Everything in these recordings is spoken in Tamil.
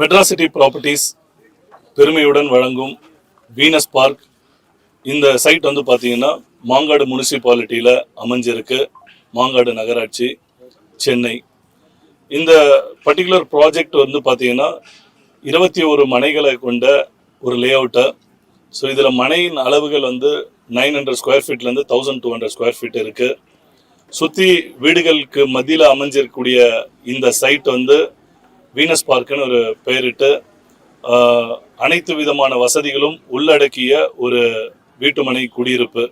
மெட்ராசிட்டி ப்ராப்பர்ட்டிஸ் பெருமையுடன் வழங்கும் வீனஸ் பார்க் இந்த சைட் வந்து பார்த்தீங்கன்னா மாங்காடு முனிசிபாலிட்டியில் அமைஞ்சிருக்கு. மாங்காடு நகராட்சி சென்னை. இந்த பர்டிகுலர் ப்ராஜெக்ட் வந்து பார்த்தீங்கன்னா இருபத்தி ஒரு மனைகளை கொண்ட ஒரு லே அவுட்டை ஸோ இதில் மனையின் அளவுகள் வந்து nine hundred square ஃபீட்லேருந்து thousand two hundred square feet இருக்குது சுற்றி வீடுகளுக்கு மத்தியில் அமைஞ்சிருக்கக்கூடிய இந்த சைட் வந்து வீனஸ் பார்க்குன்னு ஒரு பெயரிட்டு அனைத்து விதமான வசதிகளும் உள்ளடக்கிய ஒரு வீட்டுமனை குடியிருப்பு.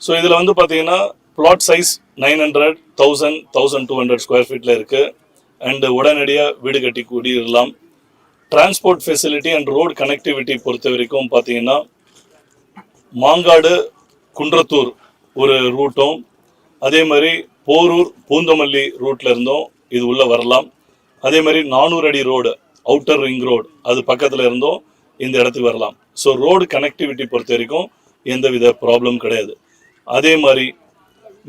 ஸோ இதில் வந்து பார்த்தீங்கன்னா plot size nine hundred thousand thousand two hundred square ஃபீட்டில் இருக்குது அண்டு உடனடியாக வீடு கட்டி குடியிடலாம் transport facility and road connectivity பொறுத்த வரைக்கும் பார்த்தீங்கன்னா மாங்காடு குன்றத்தூர் ஒரு ரூட்டும் அதே மாதிரி போரூர் பூந்தமல்லி ரூட்ல இருந்தும் இது உள்ள வரலாம். அதே மாதிரி நானூறு அடி ரோடு அவுட்டர் ரிங் ரோடு அது பக்கத்தில் இருந்தும் இந்த இடத்துக்கு வரலாம். ஸோ ரோடு கனெக்டிவிட்டி பொறுத்த வரைக்கும் எந்த வித ப்ராப்ளம் கிடையாது. அதே மாதிரி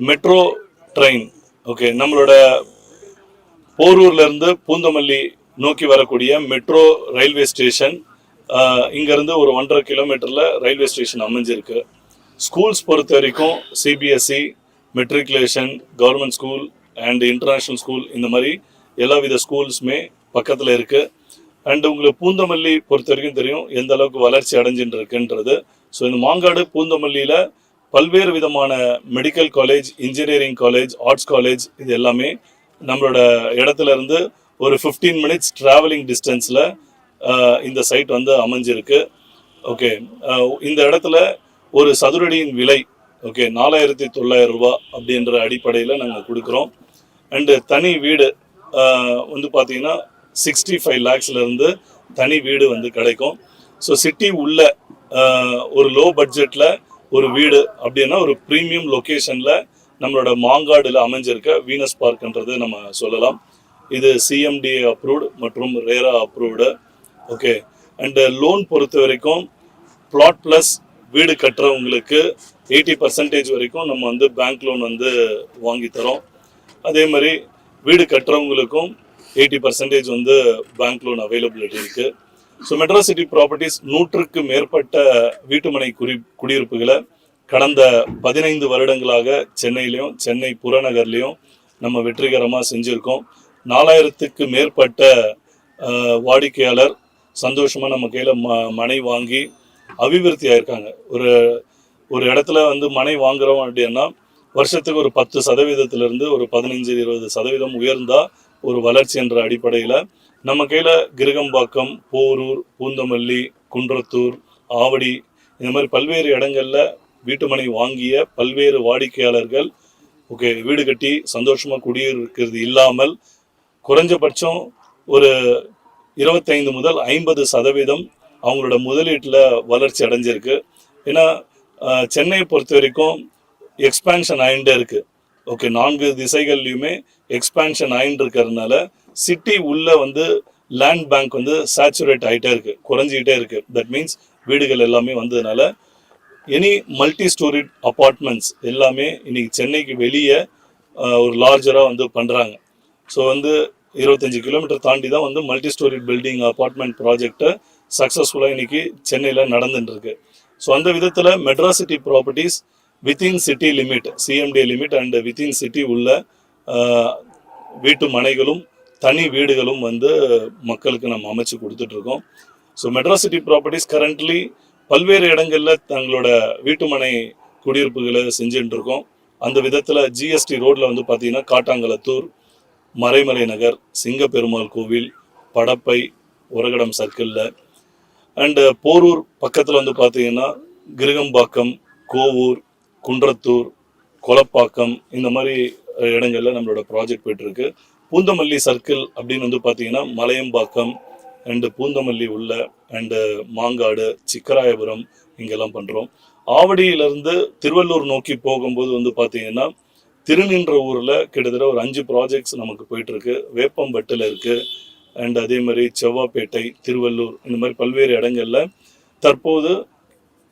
மெட்ரோ ட்ரெயின் ஓகே நம்மளோட போரூர்ல இருந்து பூந்தமல்லி நோக்கி வரக்கூடிய மெட்ரோ ரயில்வே ஸ்டேஷன் இங்கேருந்து ஒரு ஒன்றரை கிலோமீட்டரில் ரயில்வே ஸ்டேஷன் அமைஞ்சிருக்கு. ஸ்கூல்ஸ் பொறுத்த வரைக்கும் CBSE matriculation government school and international school இந்த மாதிரி எல்லா வித ஸ்கூல்ஸுமே பக்கத்தில் இருக்குது அண்ட் உங்களுக்கு பூந்தமல்லி பொறுத்த வரைக்கும் தெரியும் எந்த அளவுக்கு வளர்ச்சி அடைஞ்சின்னு இருக்குன்றது ஸோ இந்த மாங்காடு பூந்தமல்லியில் பல்வேறு விதமான medical college engineering college arts college இது எல்லாமே நம்மளோட இடத்துல இருந்து ஒரு 15 மினிட்ஸ் ட்ராவலிங் டிஸ்டன்ஸில் இந்த சைட் வந்து அமைஞ்சிருக்கு. ஓகே இந்த இடத்துல ஒரு சதுரடியின் விலை ஓகே நாலாயிரத்தி தொள்ளாயிரம் ரூபாய் அப்படின்ற அடிப்படையில் நாங்கள் கொடுக்குறோம். அண்டு தனி வீடு வந்து பார்த்தீங்கன்னா சிக்ஸ்டி ஃபைவ் லேக்ஸ்லேருந்து தனி வீடு வந்து கிடைக்கும். ஸோ சிட்டி உள்ள ஒரு லோ பட்ஜெட்டில் ஒரு வீடு அப்படின்னா ஒரு ப்ரீமியம் லொக்கேஷனில் நம்மளோட மாங்காடில் அமைஞ்சிருக்க வீனஸ் பார்க்ன்றது நம்ம சொல்லலாம். இது சிஎம்டி அப்ரூவ்டு மற்றும் ரேரா அப்ரூவ்டு ஓகே அண்டு லோன் பொறுத்த வரைக்கும் பிளாட் ப்ளஸ் வீடு கட்டுறவங்களுக்கு எயிட்டி பர்சன்டேஜ் வரைக்கும் நம்ம வந்து பேங்க் லோன் வந்து வாங்கி தரோம். அதே மாதிரி வீடு கட்டுறவங்களுக்கும் எயிட்டி பர்சன்டேஜ் வந்து பேங்க் லோன் அவைலபிலிட்டி இருக்குது ஸோ மெட்ராஸ் சிட்டி ப்ராப்பர்ட்டிஸ் நூற்றுக்கு மேற்பட்ட வீட்டுமனை குடி குடியிருப்புகளை கடந்த பதினைந்து வருடங்களாக சென்னையிலையும் சென்னை புறநகர்லையும் நம்ம வெற்றிகரமாக செஞ்சுருக்கோம். நாலாயிரத்துக்கு மேற்பட்ட வாடிக்கையாளர் சந்தோஷமாக நம்ம கையில் ம மனை வாங்கி அபிவிருத்தி ஆயிருக்காங்க ஒரு ஒரு இடத்துல வந்து மனை வாங்குறோம் அப்படின்னா வருஷத்துக்கு ஒரு பத்து சதவீதத்திலிருந்து ஒரு பதினஞ்சு இருபது சதவீதம் உயர்ந்தா ஒரு வளர்ச்சி என்ற அடிப்படையில் நம்ம கையில் கிருகம்பாக்கம் போரூர் பூந்தமல்லி குன்றத்தூர் ஆவடி இந்த மாதிரி பல்வேறு இடங்கள்ல வீட்டுமனை வாங்கிய பல்வேறு வாடிக்கையாளர்கள் ஓகே வீடு கட்டி சந்தோஷமாக குடியிருக்கிறது இல்லாமல் குறைஞ்சபட்சம் ஒரு இருபத்தைந்து முதல் ஐம்பது சதவீதம் அவங்களோட முதலீட்டில் வளர்ச்சி அடைஞ்சிருக்கு. ஏன்னா சென்னையை பொறுத்த வரைக்கும் எக்ஸ்பேன்ஷன் ஆயிண்டே இருக்கு. ஓகே நான்கு திசைகள்லையுமே எக்ஸ்பேன்ஷன் ஆயின்னு இருக்கிறதுனால சிட்டி உள்ள வந்து லேண்ட் பேங்க் வந்து சேச்சுரேட் ஆகிட்டே இருக்கு குறைஞ்சிக்கிட்டே இருக்கு. தட் மீன்ஸ் வீடுகள் எல்லாமே வந்ததுனால எனி மல்டி ஸ்டோரி அப்பார்ட்மெண்ட்ஸ் எல்லாமே இன்னைக்கு சென்னைக்கு வெளியே ஒரு லார்ஜராக வந்து பண்ணுறாங்க ஸோ வந்து இருபத்தஞ்சு கிலோமீட்டர் தாண்டி தான் வந்து மல்டி ஸ்டோரி பில்டிங் அப்பார்ட்மெண்ட் ப்ராஜெக்டை சக்ஸஸ்ஃபுல்லாக இன்னைக்கு சென்னையில் நடந்துட்டு இருக்கு ஸோ அந்த விதத்தில் Madras city properties within city limit CMD limit and within city உள்ள வீட்டு மனைகளும் தனி வீடுகளும் வந்து மக்களுக்கு நம்ம அமைச்சு கொடுத்துட்ருக்கோம் so so Madras city properties currently பல்வேறு இடங்களில் தங்களோட வீட்டுமனை குடியிருப்புகளை செஞ்சுட்டு இருக்கோம் அந்த விதத்தில் ஜிஎஸ்டி ரோட்டில் வந்து பார்த்தீங்கன்னா காட்டாங்கலத்தூர் மறைமலை நகர் சிங்கப்பெருமாள் கோவில் படப்பை உரகடம் சர்க்கிளில் அண்டு போரூர் பக்கத்தில் வந்து பார்த்தீங்கன்னா கிருகம்பாக்கம் கோவூர் குன்றத்தூர் கொலப்பாக்கம் இந்த மாதிரி இடங்களில் இடங்கள்ல நம்மளோட ப்ராஜெக்ட் போயிட்டு இருக்கு பூந்தமல்லி சர்க்கிள் அப்படின்னு வந்து பார்த்தீங்கன்னா மலையம்பாக்கம் அண்டு பூந்தமல்லி உள்ள அண்டு மாங்காடு சிக்கராயபுரம் இங்கெல்லாம் பண்ணுறோம் ஆவடியிலேருந்து திருவள்ளூர் நோக்கி போகும்போது வந்து பார்த்தீங்கன்னா திருநின்ற ஊரில் கிட்டத்தட்ட ஒரு அஞ்சு ப்ராஜெக்ட்ஸ் நமக்கு போயிட்டுருக்கு. வேப்பம்பட்டில் இருக்குது அண்ட் அதே மாதிரி செவ்வாப்பேட்டை திருவள்ளூர் இந்த மாதிரி பல்வேறு இடங்கள்ல தற்போது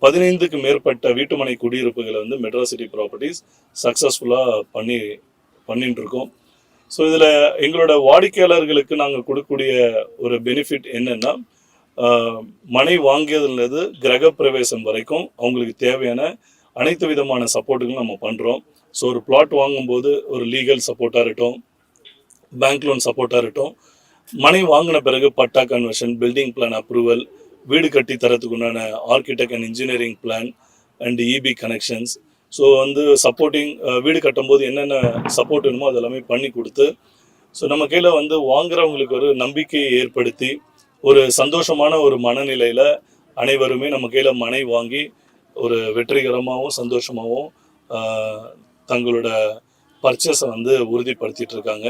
பதினைந்துக்கு மேற்பட்ட வீட்டுமனை குடியிருப்புகளை வந்து மெட்ராசிட்டி ப்ராப்பர்ட்டிஸ் சக்ஸஸ்ஃபுல்லாக பண்ணி பண்ணிட்டு இருக்கோம் ஸோ இதில் எங்களோட வாடிக்கையாளர்களுக்கு நாங்கள் கொடுக்கக்கூடிய ஒரு பெனிஃபிட் என்னென்னா மனை வாங்கியதுலேருந்து கிரக பிரவேசம் வரைக்கும் அவங்களுக்கு தேவையான அனைத்து விதமான சப்போர்ட்டுகளும் நம்ம பண்ணுறோம் ஸோ ஒரு பிளாட் வாங்கும்போது ஒரு லீகல் சப்போர்ட்டாக இருக்கட்டும் பேங்க் லோன் சப்போர்ட்டாக இருக்கட்டும் மனை வாங்கின பிறகு patta conversion building plan approval வீடு கட்டி தரத்துக்கு உண்டான architect and engineering plan and EB connections so வந்து சப்போர்ட்டிங் வீடு கட்டும்போது என்னென்ன சப்போர்ட் வேணுமோ அது எல்லாமே பண்ணி கொடுத்து ஸோ நம்ம கையில் வந்து வாங்குறவங்களுக்கு ஒரு நம்பிக்கையை ஏற்படுத்தி ஒரு சந்தோஷமான ஒரு மனநிலையில் அனைவருமே நம்ம கையில் மனை வாங்கி ஒரு வெற்றிகரமாகவும் சந்தோஷமாகவும் தங்களோட பர்ச்சேஸை வந்து உறுதிப்படுத்திட்டு இருக்காங்க.